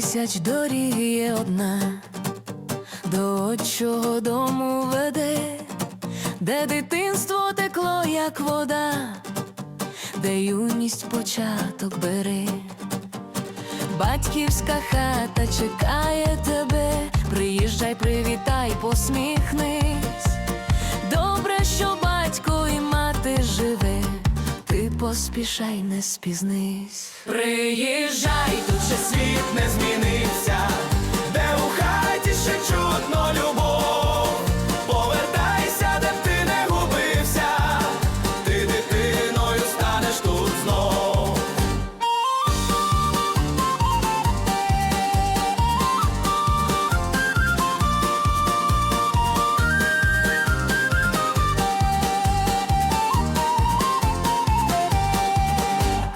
тисяч доріг є одна, до отчого дому веде, де дитинство текло, як вода, де юність початок бере. Батьківська хата чекає тебе, приїжджай, привітай, посміхнись. Добре, що батько і мати живе, ти поспішай, не спізнись. Приїжджай, світ не змінився, де у хаті ще чутно любов. Повертайся, де б ти не губився, ти дитиною станеш тут знов.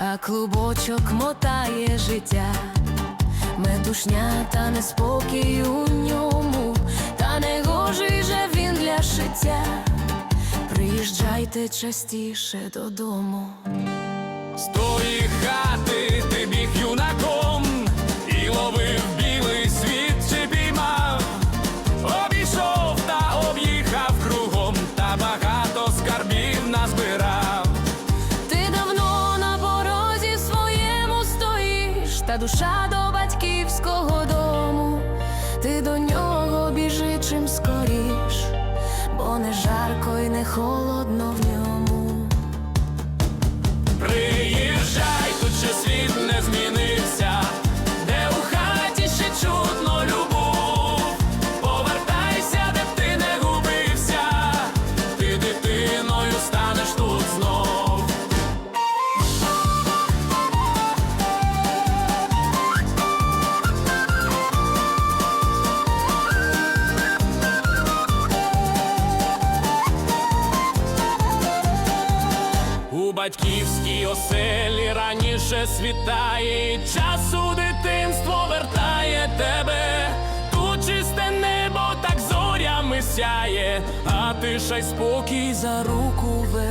а клубочок мотає життя, метушня та неспокій у ньому, та не гожий же він для шиття. Приїжджайте частіше додому. З тої хати ти біг та душа до батьківського дому, ти до нього біжи чим скоріш, бо не жарко і не холодно батьківській оселі раніше світає, часу дитинство вертає тебе. Тут чисте небо так зорями сяє, а тиша й спокій за руку веде.